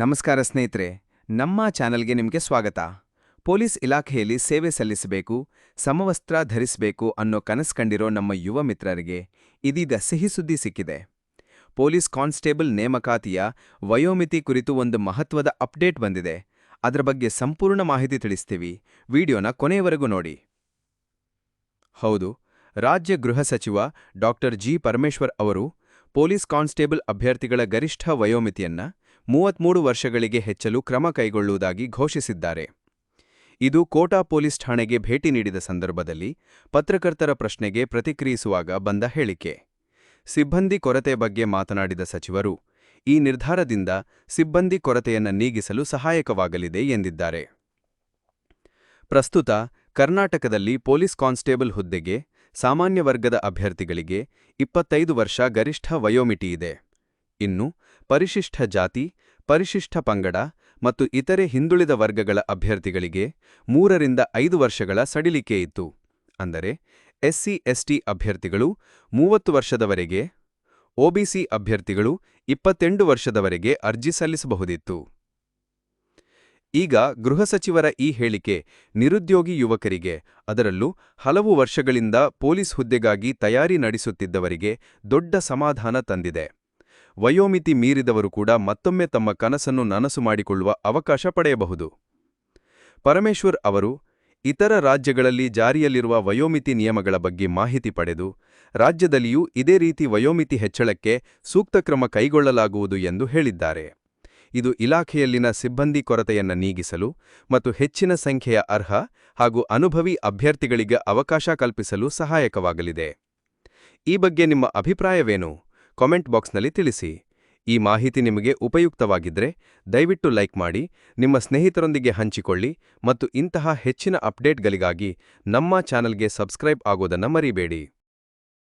ನಮಸ್ಕಾರ ಸ್ನೇಹಿತರೆ, ನಮ್ಮ ಚಾನೆಲ್ಗೆ ನಿಮಗೆ ಸ್ವಾಗತ. ಪೊಲೀಸ್ ಇಲಾಖೆಯಲ್ಲಿ ಸೇವೆ ಸಲ್ಲಿಸಬೇಕು, ಸಮವಸ್ತ್ರ ಧರಿಸಬೇಕು ಅನ್ನೋ ಕನಸು ಕಂಡಿರೋ ನಮ್ಮ ಯುವ ಮಿತ್ರರಿಗೆ ಇದೀಗ ಸಿಹಿ ಸುದ್ದಿ ಸಿಕ್ಕಿದೆ. ಪೊಲೀಸ್ ಕಾನ್ಸ್ಟೇಬಲ್ ನೇಮಕಾತಿಯ ವಯೋಮಿತಿ ಕುರಿತು ಒಂದು ಮಹತ್ವದ ಅಪ್ಡೇಟ್ ಬಂದಿದೆ. ಅದರ ಬಗ್ಗೆ ಸಂಪೂರ್ಣ ಮಾಹಿತಿ ತಿಳಿಸ್ತೀವಿ. ವಿಡಿಯೋನ ಕೊನೆಯವರೆಗೂ ನೋಡಿ. ಹೌದು, ರಾಜ್ಯ ಗೃಹ ಸಚಿವ ಡಾಕ್ಟರ್ ಜಿ. ಪರಮೇಶ್ವರ್ ಅವರು ಪೊಲೀಸ್ ಕಾನ್ಸ್ಟೇಬಲ್ ಅಭ್ಯರ್ಥಿಗಳ ಗರಿಷ್ಠ ವಯೋಮಿತಿಯನ್ನ ಮೂವತ್ಮೂರು ವರ್ಷಗಳಿಗೆ ಹೆಚ್ಚಲು ಕ್ರಮ ಕೈಗೊಳ್ಳುವುದಾಗಿ ಘೋಷಿಸಿದ್ದಾರೆ. ಇದು ಕೋಟಾ ಪೊಲೀಸ್ ಠಾಣೆಗೆ ಭೇಟಿ ನೀಡಿದ ಸಂದರ್ಭದಲ್ಲಿ ಪತ್ರಕರ್ತರ ಪ್ರಶ್ನೆಗೆ ಪ್ರತಿಕ್ರಿಯಿಸುವಾಗ ಬಂದ ಹೇಳಿಕೆ. ಸಿಬ್ಬಂದಿ ಕೊರತೆ ಬಗ್ಗೆ ಮಾತನಾಡಿದ ಸಚಿವರು, ಈ ನಿರ್ಧಾರದಿಂದ ಸಿಬ್ಬಂದಿ ಕೊರತೆಯನ್ನು ನೀಗಿಸಲು ಸಹಾಯಕವಾಗಲಿದೆ ಎಂದಿದ್ದಾರೆ. ಪ್ರಸ್ತುತ ಕರ್ನಾಟಕದಲ್ಲಿ ಪೊಲೀಸ್ ಕಾನ್ಸ್ಟೇಬಲ್ ಹುದ್ದೆಗೆ ಸಾಮಾನ್ಯ ವರ್ಗದ ಅಭ್ಯರ್ಥಿಗಳಿಗೆ ಇಪ್ಪತ್ತೈದು ವರ್ಷ ಗರಿಷ್ಠ ವಯೋಮಿತಿಯಿದೆ ಇನ್ನು ಪರಿಶಿಷ್ಟ ಜಾತಿ, ಪರಿಶಿಷ್ಟ ಪಂಗಡ ಮತ್ತು ಇತರೆ ಹಿಂದುಳಿದ ವರ್ಗಗಳ ಅಭ್ಯರ್ಥಿಗಳಿಗೆ ಮೂರರಿಂದ ಐದು ವರ್ಷಗಳ ಸಡಿಲಿಕೆ ಇತ್ತು. ಅಂದರೆ ಎಸ್ಸಿ, ಎಸ್ಟಿ ಅಭ್ಯರ್ಥಿಗಳು ಮೂವತ್ತು ವರ್ಷದವರೆಗೆ, ಒಬಿಸಿ ಅಭ್ಯರ್ಥಿಗಳು ಇಪ್ಪತ್ತೆಂಟು ವರ್ಷದವರೆಗೆ ಅರ್ಜಿ ಸಲ್ಲಿಸಬಹುದಿತ್ತು. ಈಗ ಗೃಹ ಸಚಿವರ ಈ ಹೇಳಿಕೆ ನಿರುದ್ಯೋಗಿ ಯುವಕರಿಗೆ, ಅದರಲ್ಲೂ ಹಲವು ವರ್ಷಗಳಿಂದ ಪೊಲೀಸ್ ಹುದ್ದೆಗಾಗಿ ತಯಾರಿ ನಡೆಸುತ್ತಿದ್ದವರಿಗೆ ದೊಡ್ಡ ಸಮಾಧಾನ ತಂದಿದೆ. ವಯೋಮಿತಿ ಮೀರಿದವರು ಕೂಡ ಮತ್ತೊಮ್ಮೆ ತಮ್ಮ ಕನಸನ್ನು ನನಸು ಮಾಡಿಕೊಳ್ಳುವ ಅವಕಾಶ ಪಡೆಯಬಹುದು. ಪರಮೇಶ್ವರ್ ಅವರು, ಇತರ ರಾಜ್ಯಗಳಲ್ಲಿ ಜಾರಿಯಲ್ಲಿರುವ ವಯೋಮಿತಿ ನಿಯಮಗಳ ಬಗ್ಗೆ ಮಾಹಿತಿ ಪಡೆದು, ರಾಜ್ಯದಲ್ಲಿಯೂ ಇದೇ ರೀತಿ ವಯೋಮಿತಿ ಹೆಚ್ಚಳಕ್ಕೆ ಸೂಕ್ತ ಕ್ರಮ ಕೈಗೊಳ್ಳಲಾಗುವುದು ಎಂದು ಹೇಳಿದ್ದಾರೆ. ಇದು ಇಲಾಖೆಯಲ್ಲಿನ ಸಿಬ್ಬಂದಿ ಕೊರತೆಯನ್ನು ನೀಗಿಸಲು ಮತ್ತು ಹೆಚ್ಚಿನ ಸಂಖ್ಯೆಯ ಅರ್ಹ ಹಾಗೂ ಅನುಭವಿ ಅಭ್ಯರ್ಥಿಗಳಿಗೆ ಅವಕಾಶ ಕಲ್ಪಿಸಲು ಸಹಾಯಕವಾಗಲಿದೆ. ಈ ಬಗ್ಗೆ ನಿಮ್ಮ ಅಭಿಪ್ರಾಯವೇನು? ಕಾಮೆಂಟ್ ಬಾಕ್ಸ್ನಲ್ಲಿ ತಿಳಿಸಿ. ಈ ಮಾಹಿತಿ ನಿಮಗೆ ಉಪಯುಕ್ತವಾಗಿದ್ದರೆ ದಯವಿಟ್ಟು ಲೈಕ್ ಮಾಡಿ, ನಿಮ್ಮ ಸ್ನೇಹಿತರೊಂದಿಗೆ ಹಂಚಿಕೊಳ್ಳಿ ಮತ್ತು ಇಂತಹ ಹೆಚ್ಚಿನ ಅಪ್ಡೇಟ್ಗಳಿಗಾಗಿ ನಮ್ಮ ಚಾನಲ್ಗೆ ಸಬ್ಸ್ಕ್ರೈಬ್ ಆಗೋದನ್ನು ಮರಿಬೇಡಿ.